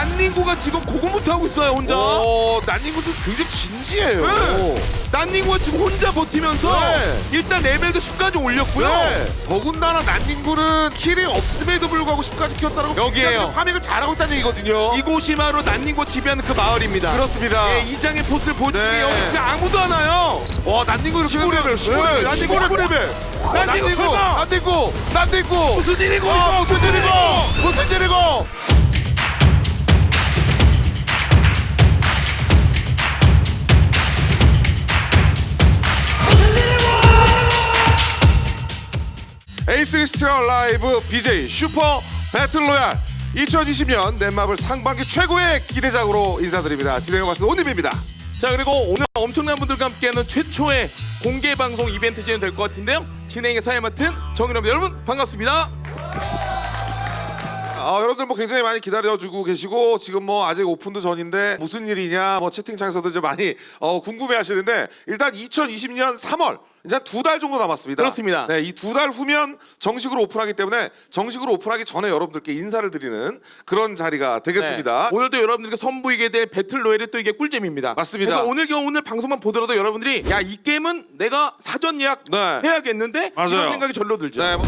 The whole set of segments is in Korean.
난닝구가 지금 고군부터 하고 있어요 혼자. 오, 난닝구도 굉장히 진지해요. 네. 난닝구가 지금 혼자 버티면서 네. 일단 레벨도 10까지 올렸고요. 네. 더군다나 난닝구는 킬이 없음에도 불구하고 10까지 키웠다는 건 여기에요. 굉장히 파밍을 잘하고 있다는 얘기거든요. 이곳이 바로 난닝구 지배하는 그 마을입니다. 그렇습니다. 예, 이 장의 포스를 보여주는 네. 게 여기 지금 아무도 안 와요. 와, 난닝구 이렇게 15레벨, 15레벨, 난닝구 15레벨. 난닝구 난닝구, 설마. 난닝구, 난닝구. 무슨 일이고 어, 이거? 무슨 일이고? 무슨 일이고? 에이스 리스트어 라이브 BJ 슈퍼 배틀 로얄 2020년 넷마블 상반기 최고의 기대작으로 인사드립니다. 진행을 맡은 온님입니다. 자 그리고 오늘 엄청난 분들과 함께하는 최초의 공개 방송 이벤트 진행될 것 같은데요. 진행의 사회 맡은 정일합 여러분 반갑습니다. 아, 여러분들 뭐 굉장히 많이 기다려주고 계시고 지금 뭐 아직 오픈도 전인데 무슨 일이냐 뭐 채팅창에서도 이제 많이 어, 궁금해하시는데 일단 2020년 3월 이제 두 달 정도 남았습니다. 그렇습니다. 네, 이 두 달 후면 정식으로 오픈하기 때문에 정식으로 오픈하기 전에 여러분들께 인사를 드리는 그런 자리가 되겠습니다. 네. 오늘도 여러분들께 선보이게 될 배틀 로얄이 또 이게 꿀잼입니다. 맞습니다. 그래서 오늘 경 오늘 방송만 보더라도 여러분들이 야 이 게임은 내가 사전 예약 네. 해야겠는데 맞아요. 이런 생각이 절로 들죠. 네, 뭐,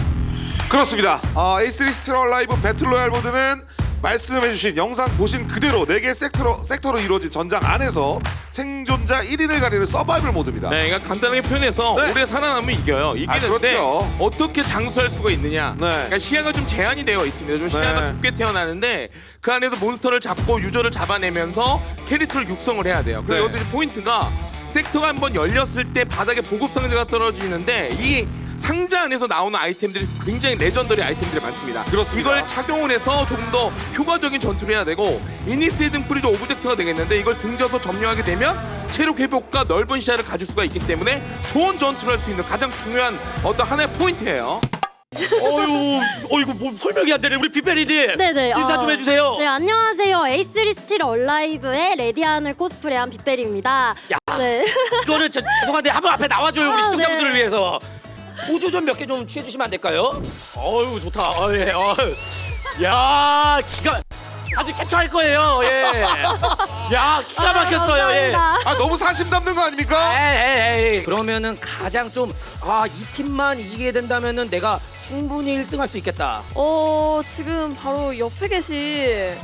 그렇습니다. 어, 에이스 리스트럴 라이브 배틀로얄 모드는 말씀해주신 영상 보신 그대로 4개 섹터로, 섹터로 이루어진 전장 안에서 생존자 1인을 가리는 서바이벌 모드입니다. 네, 그러니까 간단하게 표현해서 네. 오래 살아남으면 이겨요. 이기는데 그렇죠. 어떻게 장수할 수가 있느냐? 네. 그러니까 시야가 좀 제한이 되어 있습니다. 좀 시야가 네. 좁게 태어나는데 그 안에서 몬스터를 잡고 유저를 잡아내면서 캐릭터를 육성을 해야 돼요. 그래서 네. 여기서 포인트가 섹터가 한번 열렸을 때 바닥에 보급 상자가 떨어지는데 이 상자 안에서 나오는 아이템들이 굉장히 레전더리 아이템들이 많습니다. 그렇습니다. 이걸 착용을 해서 조금 더 효과적인 전투를 해야 되고 이니스의 등불이 좀 오브젝트가 되겠는데 이걸 등져서 점령하게 되면 체력 회복과 넓은 시야를 가질 수가 있기 때문에 좋은 전투를 할 수 있는 가장 중요한 어떤 하나의 포인트예요. 어유, 어 이거 뭐 설명이 안 되네. 우리 빅베리디. 네네. 인사 아, 좀 해주세요. 네 안녕하세요. 에이스리 스틸 얼라이브의 레디안을 코스프레한 빗벨입니다. 야. 네. 이거는 저, 죄송한데 한번 앞에 나와줘요 우리 아, 시청자분들을 네. 위해서. 호주 좀 몇 개 좀 취해 주시면 안 될까요? 어유 좋다. 어, 예. 어. 야 기가 아주 캡처할 거예요. 예. 야 기가 막혔어요. 예. 감사합니다. 아, 너무 사심 담는 거 아닙니까? 에이, 에이, 에이. 그러면은 가장 좀 아 이 팀만 이기게 된다면은 내가 충분히 1등할 수 있겠다. 어 지금 바로 옆에 계신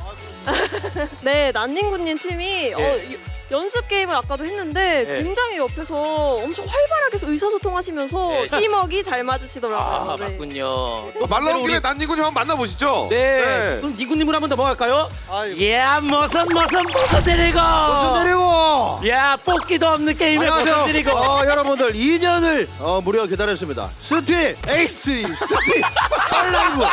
네 난닝구님 팀이 어, 예. 유- 연습 게임을 아까도 했는데 예. 굉장히 옆에서 엄청 활발하게 의사소통하시면서 예. 팀워크가 잘 맞으시더라고요. 아 네. 맞군요. 어, 말 나온 김에 난니군이 한번 만나보시죠. 네. 그럼 니구님으로 한번 넘어갈까요? 야 무슨 무슨 무슨 데리고. 무슨 내리고 야 뽑기도 없는 게임에 무슨 데리고. 어, 여러분들 2년을 어, 무려 기다렸습니다. 스틸 에이스 스틸 얼라이브.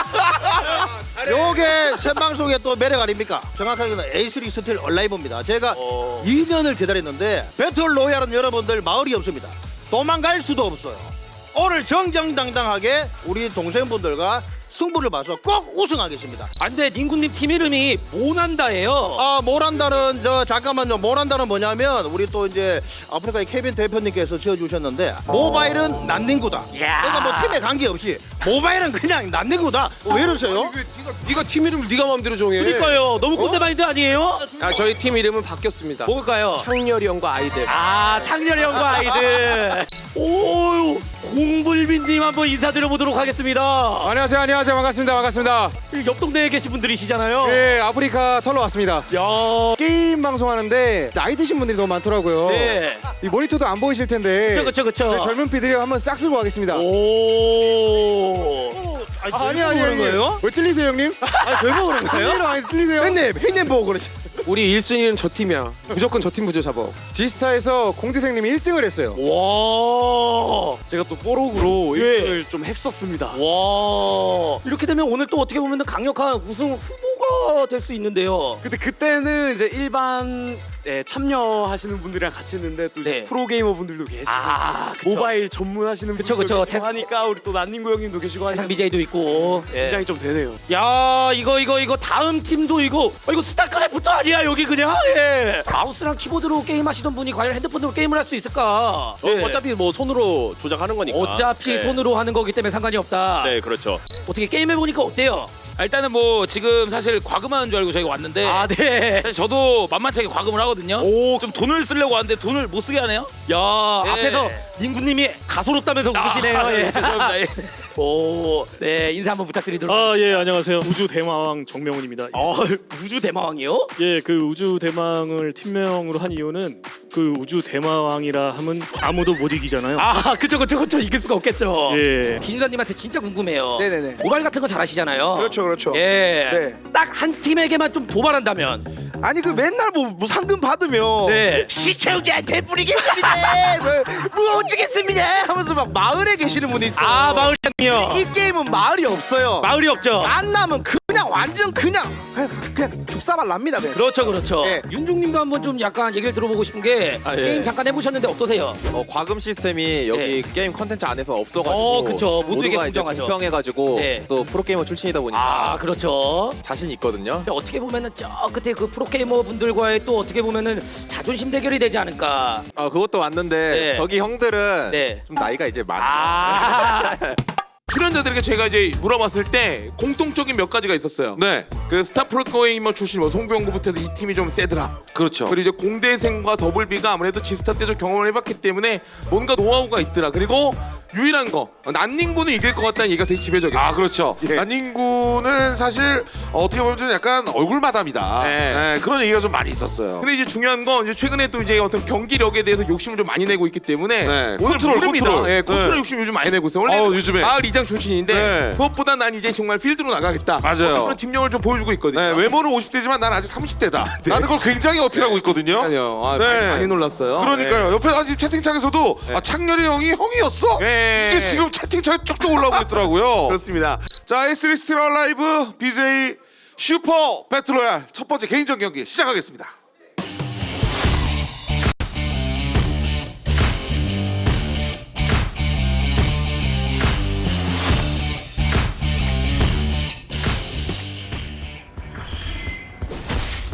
요게 생방송의 또 매력 아닙니까? 정확하게는 에이스리 스틸 얼라이브입니다. 제가 어. 2년을 기다렸는데 배틀 로얄은 여러분들 마을이 없습니다. 도망갈 수도 없어요. 오늘 정정당당하게 우리 동생분들과 승부를 봐서 꼭 우승하겠습니다. 안돼 닝구님 팀 이름이 모난다예요. 아, 모란다는 저 잠깐만요. 모란다는 뭐냐면 우리 또 이제 아프리카의 케빈 대표님께서 지어주셨는데 모바일은 난닝구다. 야. 그러니까 뭐 팀에 관계 없이 모바일은 그냥 난닝구다. 어, 왜 이러세요? 네가 팀 이름을 네가 마음대로 정해. 그러니까요. 너무 꼰대 마인드 아니에요? 아, 저희 팀 이름은 바뀌었습니다. 뭘까요? 창렬이 형과 아이들. 아 창렬이 형과 아이들. 오 공불빈님 한번 인사드려보도록 하겠습니다. 안녕하세요, 안녕하세요, 반갑습니다, 반갑습니다. 옆 동네에 계신 분들이시잖아요. 예, 아프리카 털러 왔습니다. 야. 게임 방송하는데 나이 드신 분들이 너무 많더라고요. 네. 이 모니터도 안 보이실 텐데. 그쵸 그쵸 그쵸. 젊은 피들이 한번 싹 쓸고 가겠습니다. 오. 아, 아니 아니 아니. 왜 틀리세요, 형님? 아니, 왜 그러는 거예요? 형님 아니 틀리세요? 형님, 형님 보고 그러지. 우리 1순위는 저 팀이야. 무조건 저 팀 부조 잡아. 지스타에서 공지생님이 1등을 했어요. 와. 제가 또 뽀록으로 예. 1등을 좀 했었습니다. 와. 이렇게 되면 오늘 또 어떻게 보면 강력한 우승 후보 가 될 수 있는데요. 근데 그때는 이제 일반 예, 참여하시는 분들이랑 같이 했는데 또 네. 프로게이머 분들도 계시고 아, 그쵸. 모바일 전문하시는 그쵸, 분들도 그쵸. 계시고 태- 하니까 우리 또 난닝구 형님도 계시고 하니까 해상 BJ도 있고. 예. 긴장이 좀 되네요. 야 이거 이거 이거 다음 팀도 이거 어, 이거 스타크래프트 아니야 여기 그냥 예. 마우스랑 키보드로 게임 하시던 분이 과연 핸드폰으로 게임을 할 수 있을까 예. 어차피 뭐 손으로 조작하는 거니까. 어차피 네. 손으로 하는 거기 때문에 상관이 없다 네, 그렇죠. 어떻게 게임해 보니까 어때요 아, 일단은 뭐 지금 사실 과금하는 줄 알고 저희가 왔는데 아, 네. 사실 저도 만만치 않게 과금을 하거든요. 오. 좀 돈을 쓰려고 왔는데 돈을 못 쓰게 하네요. 야, 예. 앞에서 닌구님이 가소롭다면서 웃으시네요. 아, 예. 네, 죄송합니다. 예. 오, 네 인사 한번 부탁드리도록. 아 예 안녕하세요 우주 대마왕 정명훈입니다. 어, 우주 대마왕이요? 예 그 우주 대마왕을 팀명으로 한 이유는 그 우주 대마왕이라 하면 아무도 못 이기잖아요. 아, 그쵸, 그쵸, 그쵸. 이길 수가 없겠죠. 예. 김유다님한테 진짜 궁금해요. 네네네. 도발 같은 거 잘하시잖아요. 그렇죠, 그렇죠. 예. 네. 딱 한 팀에게만 좀 도발한다면. 아니 그 맨날 뭐, 뭐 상금 받으면 네. 시청자한테 뿌리겠습니다. 뭐, 뭐 어쩌겠습니다. 하면서 막 마을에 계시는 분이 있어요. 아, 마을 이 게임은 마을이 없어요. 마을이 없죠. 안 나면 그냥 완전 그냥 그냥, 그냥 죽사발 납니다. 그냥. 그렇죠, 그렇죠. 예. 윤종님도 한번 좀 약간 얘기를 들어보고 싶은 게 아, 예. 게임 잠깐 해보셨는데 어떠세요? 어, 과금 시스템이 여기 게임 컨텐츠 안에서 없어가지고 어, 그쵸. 모두에게 모두가 이제 공정하죠. 공평해가지고 네. 또 프로게이머 출신이다 보니까 아, 그렇죠. 자신 있거든요. 근데 어떻게 보면은 저 끝에 그 프로게이머 분들과의 또 어떻게 보면은 자존심 대결이 되지 않을까. 아 그것도 맞는데 네. 저기 형들은 네. 좀 나이가 이제 많아요. 아, 출연자들에게 제가 이제 물어봤을 때 공통적인 몇 가지가 있었어요. 네, 그 스타 프로게이머 출신 뭐 송병구부터 해서 이 팀이 좀 세더라. 그렇죠. 그리고 이제 공대생과 더블비가 아무래도 지스타 때 좀 경험을 해봤기 때문에 뭔가 노하우가 있더라. 그리고 유일한 거 난닝구는 이길 것 같다는 얘기가 되게 지배적이에요. 아 그렇죠. 예. 난닝구는 사실 어떻게 보면 좀 약간 얼굴 마담이다. 네. 네, 그런 얘기가 좀 많이 있었어요. 근데 이제 중요한 건 이제 최근에 또 이제 어떤 경기력에 대해서 욕심을 좀 많이 내고 있기 때문에 네, 오늘 컨트롤, 모릅니다. 컨트롤. 예, 컨트롤 네. 욕심 요즘 많이 내고 있어요. 원래 어, 요즘에. 마을 이장 출신인데 네. 그것보다 난 이제 정말 필드로 나가겠다. 맞아요. 그런 팀력을 좀 보여주고 있거든요. 네, 외모는 50대지만 난 아직 30대다. 라는 걸 굉장히 어필하고 있거든요. 아니요. 아, 네. 많이, 많이 놀랐어요. 그러니까요. 옆에 아, 지금 채팅창에서도 네. 아, 창렬이 형이 형이었어? 네. 이게 지금 채팅창에 쭉쭉 올라오고 있더라고요. 그렇습니다. 자, S3 스틸 라이브 BJ 슈퍼 배틀로얄 첫 번째 개인전 경기 시작하겠습니다.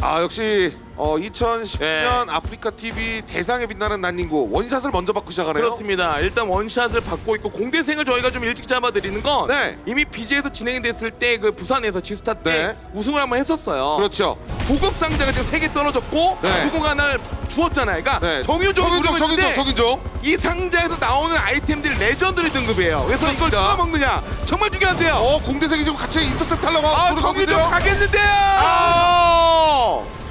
아 역시 어, 2010년 네. 아프리카 TV 대상에 빛나는 난닝구 원샷을 먼저 받고 시작하네요. 그렇습니다. 일단 원샷을 받고 있고 공대생을 저희가 좀 일찍 잡아드리는 건 네. 이미 BJ에서 진행이 됐을 때 그 부산에서 지스타 때 네. 우승을 한번 했었어요. 그렇죠. 보급 상자가 지금 세 개 떨어졌고 네. 누군가 하나를 주었잖아요. 그러니까 네. 정유종 정인종, 정인종, 정인종. 이 상자에서 나오는 아이템들이 레전드리 등급이에요. 그래서 이걸 누가 먹느냐 정말 중요한데요. 어 공대생이 지금 같이 인터셉트 하려고 아 정유종? 가겠는데요. 아!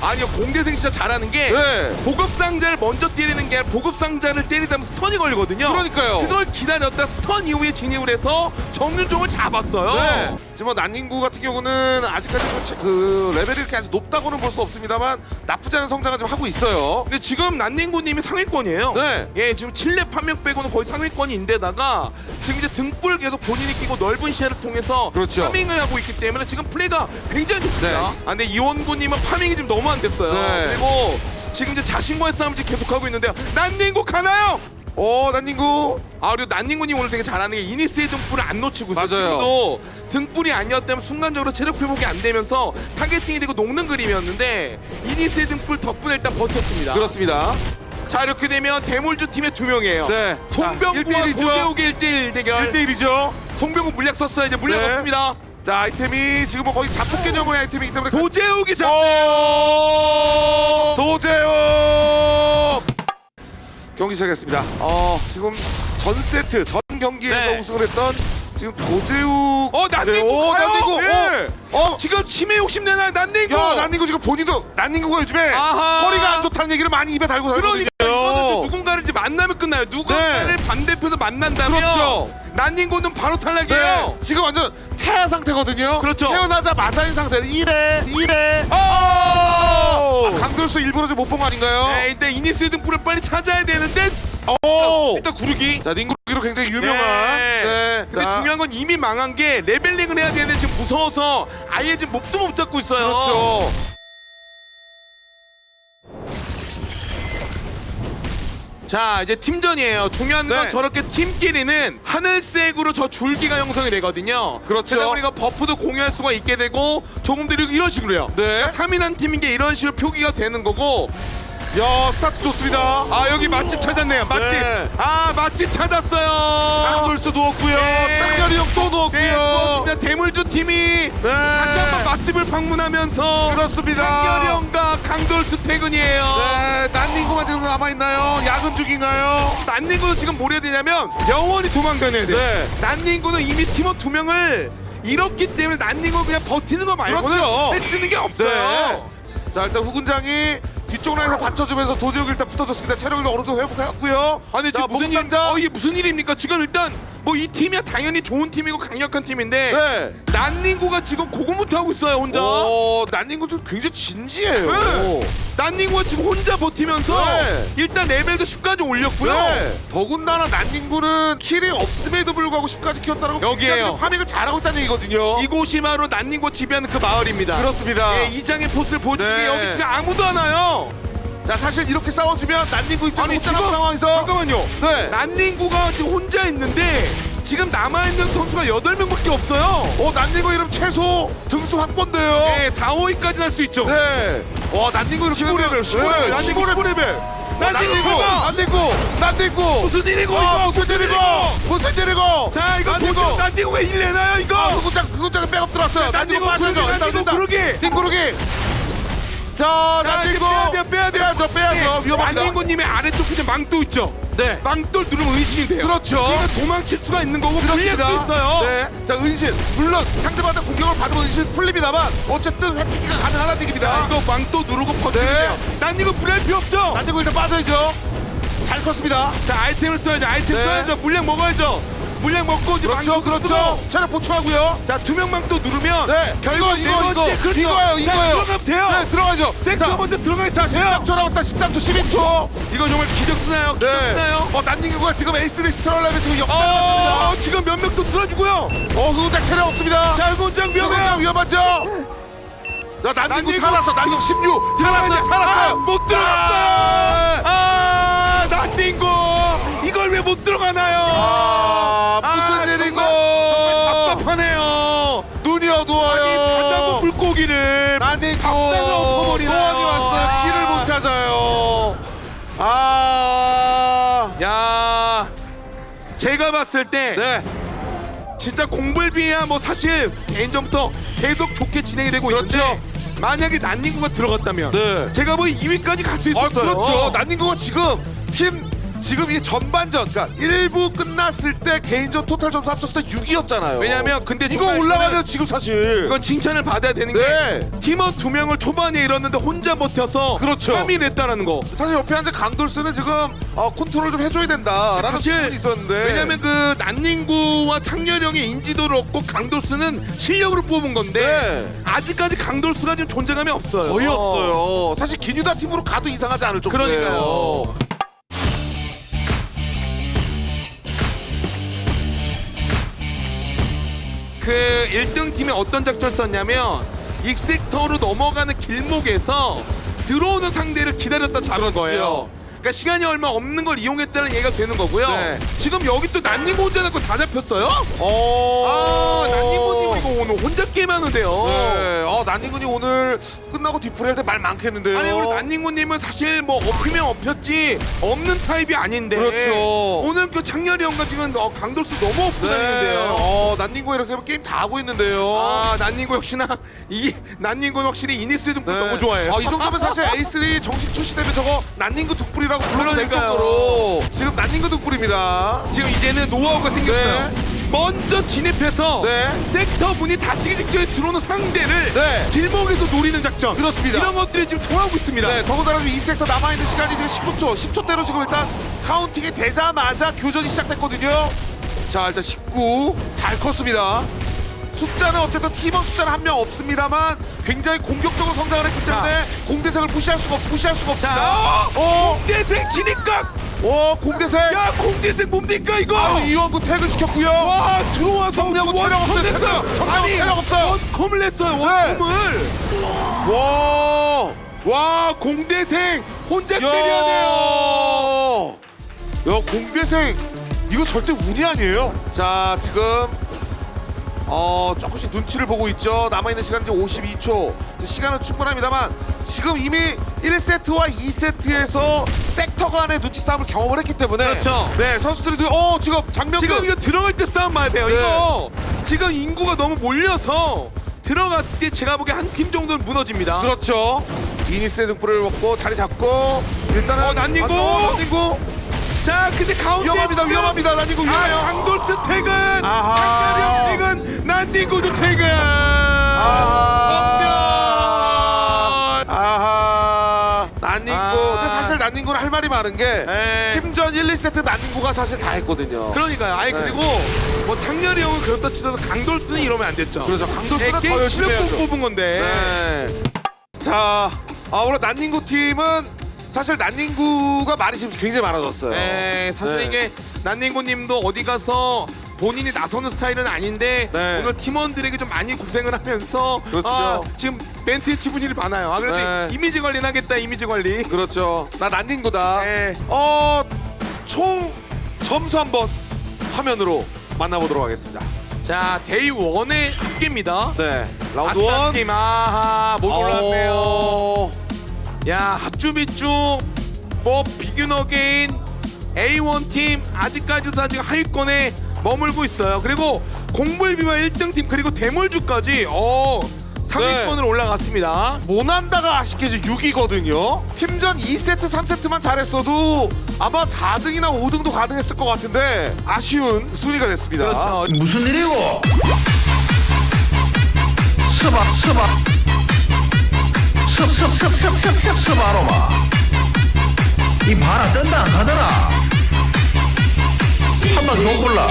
아니요 공대생 진짜 잘하는 게 네. 보급 상자를 먼저 때리는 게 아니라 보급 상자를 때리다 보면 스턴이 걸리거든요. 그러니까요. 그걸 기다렸다 스턴 이후에 진입을 해서 정윤종을 잡았어요. 네. 지금 뭐 난닝구 같은 경우는 아직까지 그, 체- 그 레벨이 그렇게 아주 높다고는 볼 수 없습니다만 나쁘지 않은 성장을 좀 하고 있어요. 근데 지금 난닝구님이 상위권이에요. 네. 예, 지금 7렙 한명 빼고는 거의 상위권인데다가 지금 이제 등불 계속 본인이 끼고 넓은 시야를 통해서 그렇죠. 파밍을 하고 있기 때문에 지금 플레이가 굉장히 좋습니다. 네. 아, 근데 이원구님은 파밍이 지금 너무 안 됐어요. 네. 그리고 지금 이제 자신과의 싸움을 지금 계속하고 있는데요. 난닝구 가나요? 어 난닝구 아 그리고 난닝군이 오늘 되게 잘하는 게 이니스의 등불을 안 놓치고 있어요. 맞아요. 지금도 등불이 아니었다면 순간적으로 체력 회복이 안 되면서 타겟팅이 되고 녹는 그림이었는데 이니스의 등불 덕분에 일단 버텼습니다. 그렇습니다. 자 이렇게 되면 대물주 팀의 두 명이에요. 네. 송병구와 1대1 이죠. 도재욱의 1대1 대결. 1대1이죠. 송병구 물약 썼어요. 이제 물약 네. 없습니다. 자 아이템이 지금 뭐 거의 자폭 개념의 아이템이기 때문에 도재욱이 잡. 오! 도재욱 경기 시작했습니다. 어 지금 전 세트 전 경기에서 네. 우승을 했던 지금 도재욱 어 난닝구 오, 가요? 난닝구 예. 어, 어. 지금 치매 욕심 내나요 난닝구? 야 난닝구 지금 본인도 난닝구가 요즘에 아하. 허리가 안 좋다는 얘기를 많이 입에 달고 그러니까 이거는. 누군가를 이제 만나면 끝나요. 누군가를 반대편에서 만난다면 그렇죠. 난닝구는 바로 탈락이에요. 네, 지금 완전 태아 상태거든요. 그렇죠. 태어나자마자인 상태는 1회, 1회. 오! 아, 강돌수 일부러 좀 못 본 거 아닌가요? 네, 일단 이니스 등불을 빨리 찾아야 되는데 오! 일단 구르기. 자, 닝구기로 굉장히 유명한. 네. 네. 근데 자, 중요한 건 이미 망한 게 레벨링을 해야 되는데 지금 무서워서 아예 지금 목도 못 잡고 있어요. 그렇죠. 자 이제 팀전이에요. 중요한 건 네. 저렇게 팀끼리는 하늘색으로 저 줄기가 형성이 되거든요. 그렇죠. 그러다 보니까 버프도 공유할 수가 있게 되고 조금 더 이런 식으로 해요. 네. 3인한 팀인 게 이런 식으로 표기가 되는 거고 야 스타트 좋습니다. 아 여기 맛집 찾았네요. 맛집. 네. 아 맛집 찾았어요. 강돌수 누웠고요. 네. 창렬이 형또 네, 누웠고요. 그 렇습니다. 대물주 팀이 다시 한번 맛집을 방문하면서 그렇습니다. 형과 강돌수 퇴근이에요. 네, 난닝구만 지금 남아 있나요? 야근 중인가요? 난닝구는 지금 뭘 해야 되냐면 영원히 도망다녀야 돼요. 네. 난닝구는 이미 팀원 두 명을 잃었기 때문에 난닝구 그냥 버티는 거 말고는 그렇죠. 있는 게 없어요. 네. 자 일단 후군장이 뒤쪽 라인에서 받쳐주면서 도지혁 일단 붙어줬습니다. 체력을 어느 정도 회복했고요. 아니 자, 지금 무슨 일? 어 이게 무슨 일입니까? 지금 일단 뭐 이 팀이야 당연히 좋은 팀이고 강력한 팀인데 네. 난닝구가 지금 고군부터 하고 있어요 혼자. 오, 난닝구도 굉장히 진지해요. 네. 난닝구가 지금 혼자 버티면서 네. 일단 레벨도 10까지 올렸고요. 네. 더군다나 난닝구는 킬이 없음에도 불구하고 10까지 키웠다는 건 여기에요. 굉장히 파밍을 잘하고 있다는 얘기거든요. 이곳이 바로 난닝구 지배하는 그 마을입니다. 그렇습니다. 예, 이장의 포스를 보여주는 게 네. 여기 지금 아무도 안 와요. 자 사실 이렇게 싸워주면 난닝구 입장에서 아니 혼자 지금 남은 상황에서 잠깐만요. 네. 난닝구가 지금 혼자 있는데 지금 남아 있는 선수가 8명밖에 없어요. 어 난닝구 이름 최소 등수 확보인데요. 네, 4, 5위까지 할 수 있죠. 네. 와 난닝구 이렇게 15레벨, 15레벨, 난닝구 15레벨. 난닝구 난닝구 봐봐. 난닝구 난닝구 무슨 일이고 아, 이거 무슨 일이고 무슨 일이고 자 이거 난닝구 도저 난닝구가 1 내나요 이거? 아 그구장 그구장은 백업 들어왔어요 난닝구 구르기, 일단 난닝구 구르기. 닝구르기 자 자, 이제 난닝구 빼야 돼요, 빼야 돼요. 빼야죠 빼야죠 위험합니다 난닝구님의 아래쪽 끝에 망토 있죠? 네 망토를 누르면 의식이 돼요. 그렇죠. 그러니까 도망칠 수가 있는 거고 불릴 수 있어요. 네. 자 은신 물론 상대방한테 공격을 받으면 은신 풀립니다만 어쨌든 회피기가 가능하다는 자 얘기입니다 이거 망토 누르고 버티면 네. 돼요. 불할 필요 없죠? 난닝구 일단 빠져야죠 잘 컸습니다 자 아이템을 써야죠. 아이템 네. 써야죠. 물량 먹어야죠. 물량 먹고 이제 그렇죠 그렇죠. 체력 보충하고요 자 투명 망토 누르면 네 이거 네 이거 이거 번째, 그렇죠. 이거예요 자, 이거예요 들어가면 돼요. 네 들어가죠 섹터 먼저 들어가 있자. 돼요. 13초 남았다 13초 12초 이거 정말 기적 쓰나요? 기적 네. 쓰나요? 어 난닝구가 지금 에이스 리스트럴라면 지금 역전을 어, 합니다 지금 몇명또 쓰러지고요. 어 그거 체력 없습니다 자 이거 장 위험해요. 위험하죠 자 난닝구 난닝구 살았어 난닝구 16 살았어요 살았어요 아, 못 들어갔어요. 제가 봤을 때 네. 진짜 공불비야 뭐 사실 개인전부터 계속 좋게 진행이 되고 그렇죠. 있는데 만약에 난닝구가 들어갔다면 네. 제가 보기 2위까지 갈수 아, 있었어요. 그렇죠. 난닝구가 지금 팀 지금 이 전반전 그러니까 1부 끝났을 때 개인전 토탈 점수 합쳤을 때 6위였잖아요. 왜냐면 근데 이거 정말 올라가면 지금 사실 이건 칭찬을 받아야 되는 네. 게 팀원 두 명을 초반에 잃었는데 혼자 버텨서 그렇죠. 3위 냈다라는 거. 사실 옆에 앉은 강돌스는 지금 어, 컨트롤 좀 해줘야 된다라는 사실 있었는데 왜냐면 그 난닝구와 창렬형의 인지도를 얻고 강돌수는 실력으로 뽑은 건데 네. 아직까지 강돌수가 지금 존재감이 없어요. 거의 없어요. 사실 기뉴다 팀으로 가도 이상하지 않을 정도예요. 그러니까요. 그 1등 팀이 어떤 작전을 썼냐면 익섹터로 넘어가는 길목에서 들어오는 상대를 기다렸다 잡은 거예요. 그러니까 시간이 얼마 없는 걸 이용했다는 얘기가 되는 거고요. 네. 지금 여기 또 난닝고 혼자 잡고 다 잡혔어요? 어. 아, 난닝고님 이거 오늘 혼자 게임하는데요. 네. 어, 난닝군이 오늘 끝나고 뒤풀이 할때 말 많겠는데요. 아니 우리 난닝구님은 사실 뭐 업히면 업혔지 없는 타입이 아닌데 그렇죠. 오늘 그 창렬이 형과 지금 어, 강돌수 너무 업고 네. 다니는데요 어, 난닝구 이렇게 하면 게임 다 하고 있는데요. 아 난닝구 역시나 이 난닝구는 확실히 이니스 등불 네. 너무 좋아해요 아, 이 정도면 사실 에이스리 정식 출시되면 저거 난닝구 득불이라고 불러도 될 그러니까요. 정도로 지금 난닝구 득불입니다. 지금 이제는 노하우가 생겼어요 먼저 진입해서 네. 섹터 문이 닫히기 직전에 들어오는 상대를 네. 길목에서 노리는 작전 그렇습니다. 이런 것들이 지금 통하고 있습니다 네, 더군다나 지금 이 섹터 남아있는 시간이 지금 19초, 10초대로 지금 일단 카운팅이 되자마자 교전이 시작됐거든요. 자, 일단 19. 잘 컸습니다. 숫자는 어쨌든 팀원 숫자는 한 명 없습니다만 굉장히 공격적으로 성장을 했기 때문에 공대생을 무시할 수가 없, 무시할 수가 없습니다. 자, 어, 공대생 진입각 어, 공대생. 야 공대생 뭡니까 이거 아, 이원구 태그 시켰고요. 와 들어와서 정명훈 체력 없어요. 체력, 아니 체력 없어요. 원컴을 냈어요 네. 원컴을 와, 와 공대생 혼자 때려야 돼요 야, 공대생 이거 절대 운이 아니에요. 자, 지금 어 조금씩 눈치를 보고 있죠. 남아있는 시간 이제 52초. 시간은 충분합니다만 지금 이미 1세트와 2세트에서 섹터 간의 눈치 싸움을 경험을 했기 때문에 그렇죠. 네 선수들이 어 지금 장면 지금 이거 들어갈 때 싸움 봐야 돼요. 네. 이거 지금 인구가 너무 몰려서 들어갔을 때 제가 보기에 한 팀 정도는 무너집니다. 그렇죠. 이니스의 등불을 먹고 자리 잡고 일단은 어, 난닝구! 어, 난닝구 자, 근데 가운데 위험합니다. 지금- 위험합니다. 난닝구 위험해요. 아, 강돌스 퇴근, 아하. 장가령 퇴근, 난디구도 퇴근. 아하. 전멸. 아하. 난닝구. 아. 근데 사실 난닝구는 할 말이 많은 게 네. 팀전 1, 2세트 난닝구가 사실 다 했거든요. 그러니까요. 아니 네. 그리고 뭐 장렬이 형은 그렇다 치더라도 강돌스는 이러면 안 됐죠. 그래서 강돌스가 네, 더 열심히 실력 해야죠. 뽑은 건데. 네. 자, 아, 오늘 난닝구 팀은 사실 난닝구가 말이 지금 굉장히 많아졌어요. 네, 사실 네. 이게 난닝구님도 어디 가서 본인이 나서는 스타일은 아닌데 네. 오늘 팀원들에게 좀 많이 고생을 하면서 그렇죠. 아, 지금 멘트의 지분이를 많아요. 아 그래도 네. 이미지 관리는 하겠다 이미지 관리. 그렇죠. 나 난닝구다. 네. 어, 총 점수 한번 화면으로 만나보도록 하겠습니다. 자 데이 원의 합계입니다. 네, 라운드 원. 팀 아하 못 올랐네요. 어, 야 합주비중 뭐 비균 어게인 A1 팀 아직까지도 다 지금 하위권에 머물고 있어요. 그리고 공불비와 1등 팀 그리고 대물주까지 어 상위권으로 올라갔습니다. 모난다가 아쉽게 이제 6위거든요. 팀전 2세트, 3세트만 잘했어도 아마 4등이나 5등도 가능했을 것 같은데 아쉬운 순위가 됐습니다. 그렇죠. 무슨 일이고? 서봐 서봐 섭섭섭섭섭섭 서봐로마 이 바라 뜬다 안 가더라 한번 더 골라